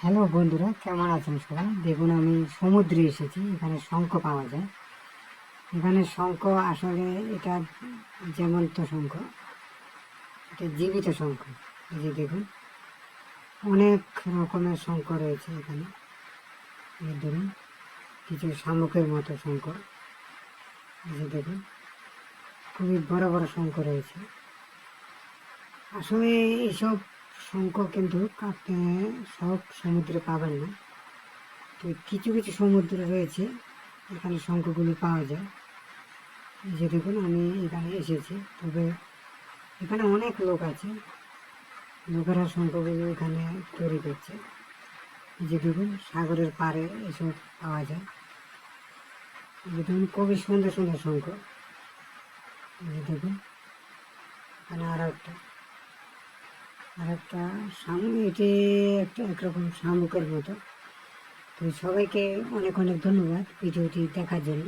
Hello বন্ধুরা, কেমন আছেন সবাই? দেখুন, আমি সমুদ্রে এসেছি, এখানে শঙ্খ পাওয়া যায়। এখানে শঙ্খ আসলে এটা যেমন্ত শঙ্খ, এটা জীবিত শঙ্খ। এই যে দেখুন, অনেক রকমের শঙ্খ রয়েছে এখানে। এই ধরুন, কিছু শামুকের মতো শঙ্খ। এই যে দেখুন, খুবই বড় বড় শঙ্খ রয়েছে। আসলে এইসব শঙ্খ কিন্তু আপনি সব সমুদ্রে পাবেন না। তো কিছু কিছু সমুদ্র রয়েছে, এখানে শঙ্খগুলি পাওয়া যায়। যে দেখুন, আমি এখানে এসেছি। তবে এখানে অনেক লোক আছে, লোকেরা শঙ্খগুলো এখানে তৈরি করছে। যে দেখুন, সাগরের পাড়ে এসব পাওয়া যায়। যে দেখুন খুবই সুন্দর সুন্দর শঙ্খ। যে দেখুন, এখানে আরও একটা। আর একটা শামুক এটি একটা একরকম শামুকের মতো। তো সবাইকে অনেক অনেক ধন্যবাদ ভিডিওটি দেখার জন্য।